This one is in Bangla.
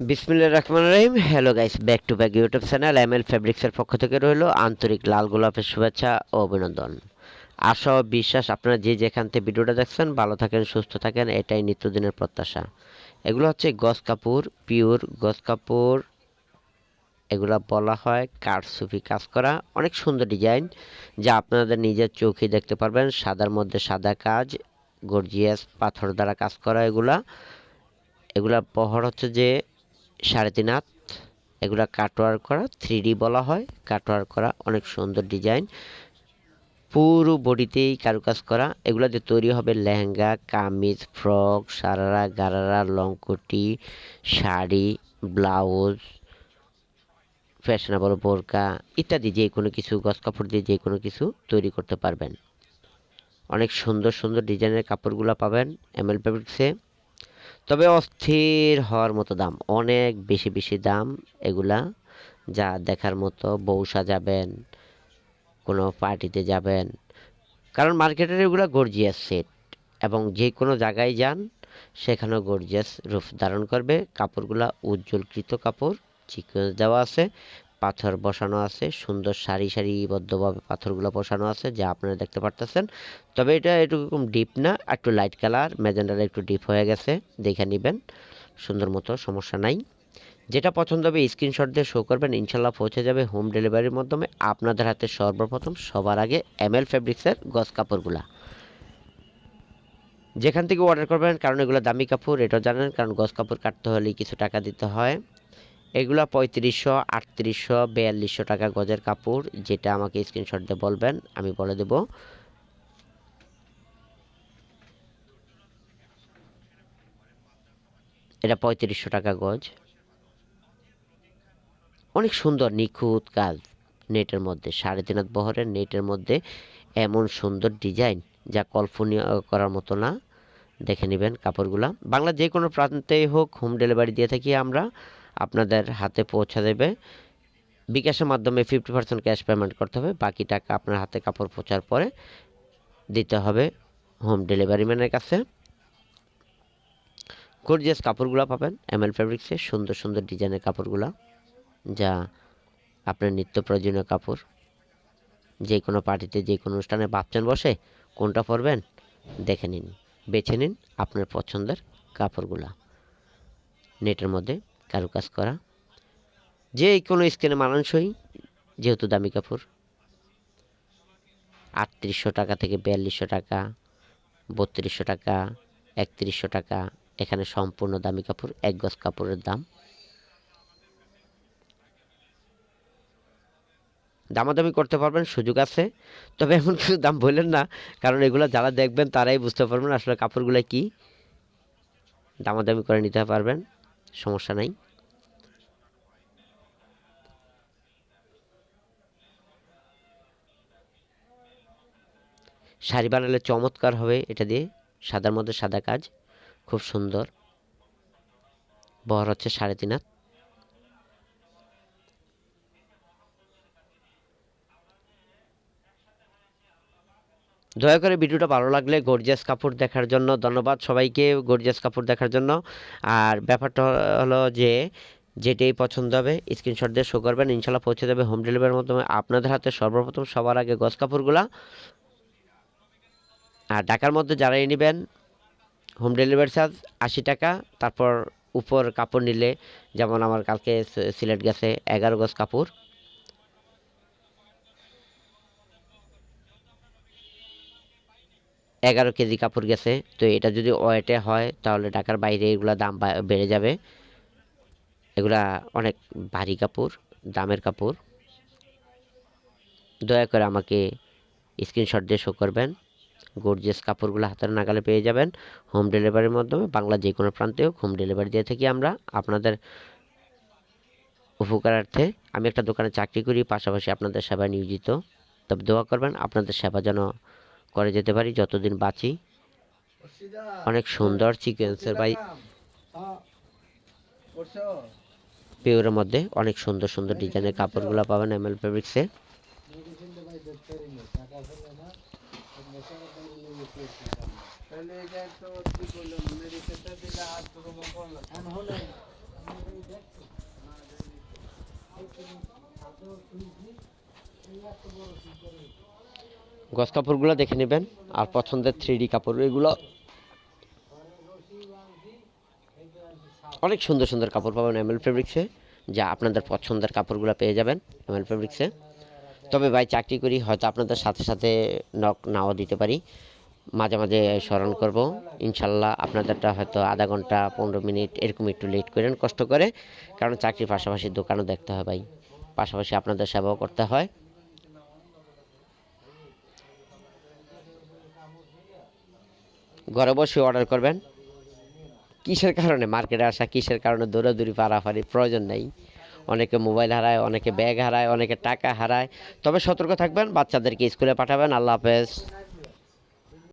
বিসমিল্লা রহমান রহিম। Hello guys back to back YouTube channel M L ফেব্রিক্সের পক্ষ থেকে রইল আন্তরিক লাল গোলাপের শুভেচ্ছা ও অভিনন্দন। আশা বিশ্বাস আপনারা যে যেখান থেকে ভিডিওটা দেখছেন, ভালো থাকেন, সুস্থ থাকেন, এটাই নিত্যদিনের প্রত্যাশা। এগুলো হচ্ছে গস কাপুর পিওর গস কাপুর এগুলো বলা হয় কারসুফি কাজ করা। অনেক সুন্দর ডিজাইন, যা আপনাদের নিজের চোখে দেখতে পারবেন। সাদার মধ্যে সাদা কাজ, গর্জিয়াস পাথর দ্বারা কাজ করা এগুলা। এগুলা বহর হচ্ছে যে সাড়ে তিন হাত, এগুলো কাটওয়ার করা থ্রি বলা হয়। কাটওয়ার করা, অনেক সুন্দর ডিজাইন পুরো বডিতেই কারুকাজ করা। এগুলো দিয়ে তৈরি হবে লেহেঙ্গা, কামিজ, ফ্রক, সারারা, গারারা, লংকুটি, শাড়ি, ব্লাউজ, ফ্যাশনেবল বোরকা ইত্যাদি যে কোনো কিছু, গছ কাপড় দিয়ে যে কোনো কিছু তৈরি করতে পারবেন। অনেক সুন্দর সুন্দর ডিজাইনের কাপড়গুলো পাবেন। এমএল ফেব্রিক্সে তবে অস্থির হওয়ার মতো দাম, অনেক বেশি বেশি দাম এগুলা যা দেখার মতো বউ সাজাবেন, কোনো পার্টিতে যাবেন। কারণ মার্কেটের এগুলো গর্জিয়াস সেট এবং যে কোনো জায়গায় যান, সেখানেও গর্জিয়াস রূপ ধারণ করবে। কাপড়গুলা উজ্জ্বলকৃত কাপড়, চিকন দেওয়া আছে। পাথর বসানো আছে, সুন্দর সারি সারিবদ্ধভাবে পাথরগুলো বসানো আছে, যা আপনারা দেখতে পারতেছেন। তবে এটা এরকম ডিপ না, একটু লাইট কালার ম্যাজেন্ডার একটু ডিপ হয়ে গেছে, দেখে নেবেন। সুন্দর মতো, সমস্যা নাই। যেটা পছন্দ হবে স্ক্রিনশট দিয়ে শো করবেন, ইনশাল্লাহ পৌঁছে যাবে হোম ডেলিভারির মাধ্যমে। আপনাদের হাতে সর্বপ্রথম, সবার আগে এম এল ফেব্রিক্সের গস কাপড়গুলা। যেখান থেকে অর্ডার করবেন, কারণ এগুলো দামি কাপড়, এটাও জানেন, কারণ গস কাপড় কাটতে হলে কিছু টাকা দিতে হয়। এগুলো পঁয়ত্রিশশো, আটত্রিশশো, বিয়াল্লিশশো টাকা গজের কাপড়, যেটা আমাকে স্ক্রিনশট দিয়ে বলবেন, আমি বলে দেব। এটা পঁয়ত্রিশশো টাকা গজ। অনেক সুন্দর, নিখুঁত কাজ, নেটের মধ্যে, সাড়ে তিন হাত বহরের নেটের মধ্যে, এমন সুন্দর ডিজাইন, যা কল্পনীয় করার মতো না। দেখে নেবেন কাপড়গুলা। বাংলা যে কোনো প্রান্তেই হোক হোম ডেলিভারি দিয়ে থাকি আমরা। আপনাদের হাতে পৌঁছে দেবে। বিকাশের মাধ্যমে ফিফটি পার্সেন্ট ক্যাশ পেমেন্ট করতে হবে। বাকি টাকা আপনার হাতে কাপড় পৌঁছার পরে দিতে হবে হোম ডেলিভারি ম্যানের কাছে। গর্জিয়াস কাপড়গুলো পাবেন এমএল ফেব্রিক্সে সুন্দর সুন্দর ডিজাইনের কাপড়গুলো, যা আপনার নিত্য প্রয়োজনীয় কাপড়। যে কোনো পার্টিতে যে কোনো অনুষ্ঠানে ভাবছেন বসে কোনটা পরবেন, দেখে নিন, বেছে নিন আপনার পছন্দের কাপড়গুলা। নেটের মধ্যে কারুকাজ করা। যে কোনো স্কিনে মানানসই, যেহেতু দামি কাপড়। আটত্রিশশো টাকা থেকে বিয়াল্লিশশো টাকা, বত্রিশশো টাকা, একত্রিশশো টাকা, এখানে সম্পূর্ণ দামি কাপড়, এক গজ কাপড়ের দাম। দামাদামি করতে পারবেন, সুযোগ আছে। তবে এমন কিছু দাম বললেন না, কারণ এগুলো যারা দেখবেন তারাই বুঝতে পারবেন আসলে কাপড়গুলো কি। দামাদামি করে নিতে পারবেন। সমস্যা নাই। শাড়ি বানালে চমৎকার হবে এটা দিয়ে, সাদার মধ্যে সাদা কাজ, খুব সুন্দর। বহর হচ্ছে সাড়ে তিন হাত। দয়া করে ভিডিওটা ভালো লাগলে গর্জিয়াস কাপড় দেখার জন্য ধন্যবাদ সবাইকে গর্জিয়াস কাপড় দেখার জন্য। আর ব্যাপারটা হলো যে, যেটাই পছন্দ হবে স্ক্রিনশট দিয়ে শো করবেন, ইনশাল্লাহ পৌঁছে যাবে হোম ডেলিভারির মাধ্যমে। আপনাদের হাতে সর্বপ্রথম সবার আগে গজ কাপড়গুলা। আর ঢাকার মধ্যে যারাই নেবেন হোম ডেলিভারি চার্জ আশি টাকা, তারপর উপর কাপড় নিলে, যেমন আমার কালকে সিলেট গেছে এগারো গজ কাপড়। এগারো কেজি কাপড় গেছে। তো এটা যদি ওয়েটে হয়, তাহলে ঢাকার বাইরে এগুলা দাম বেড়ে যাবে। এগুলা অনেক ভারী কাপড়, দামের কাপড়। দয়া করে আমাকে স্ক্রিনশট দিয়ে শো করবেন। গর্জিয়াস কাপড়গুলো হাতের নাগালে পেয়ে যাবেন। হোম ডেলিভারির মাধ্যমে বাংলা যে কোনো প্রান্তে হোক হোম ডেলিভারি দিয়ে থাকি আমরা। আপনাদের উপকারার্থে আমি একটা দোকানে চাকরি করি, পাশাপাশি আপনাদের সেবায় নিয়োজিত। তবে দোয়া করবেন, আপনাদের সেবা যেন করে যেতে পারি, যতদিন বাঁচি। অনেক সুন্দর সিকোয়েন্সের বাই পিওরের মধ্যে অনেক সুন্দর সুন্দর ডিজাইনের কাপড়গুলো পাবেন এম এল ফেব্রিক্সে। তাহলে এটা গস কাপড়গুলো দেখে নেবেন আর পছন্দের থ্রি কাপড়, এগুলো অনেক সুন্দর সুন্দর কাপড় পাবেন এমএল ফেব্রিক্সে যা আপনাদের পছন্দের কাপড়গুলো পেয়ে যাবেন এমএল ফেব্রিক্সে তবে ভাই, চাকরি করি, হয়তো আপনাদের সাথে সাথে নক নাও দিতে পারি। মাঝে মাঝে স্মরণ করব, ইনশাল্লাহ আপনাদেরটা হয়তো আধা ঘণ্টা, পনেরো মিনিট, এরকম একটু লেট করেন, কষ্ট করে, কারণ চাকরির পাশাপাশি দোকানও দেখতে হয় ভাই। পাশাপাশি আপনাদের সেবাও করতে হয়। ঘরে বসে অর্ডার করবেন। কিসের কারণে? মার্কেটে আসা, কিসের কারণে? দৌড়াদৌড়ি পারাফারি প্রয়োজন নেই। অনেকে মোবাইল হারায়, অনেকে ব্যাগ হারায়, অনেকে টাকা হারায়। তবে সতর্ক থাকবেন, বাচ্চাদেরকে স্কুলে পাঠাবেন। আল্লাহ হাফেজ।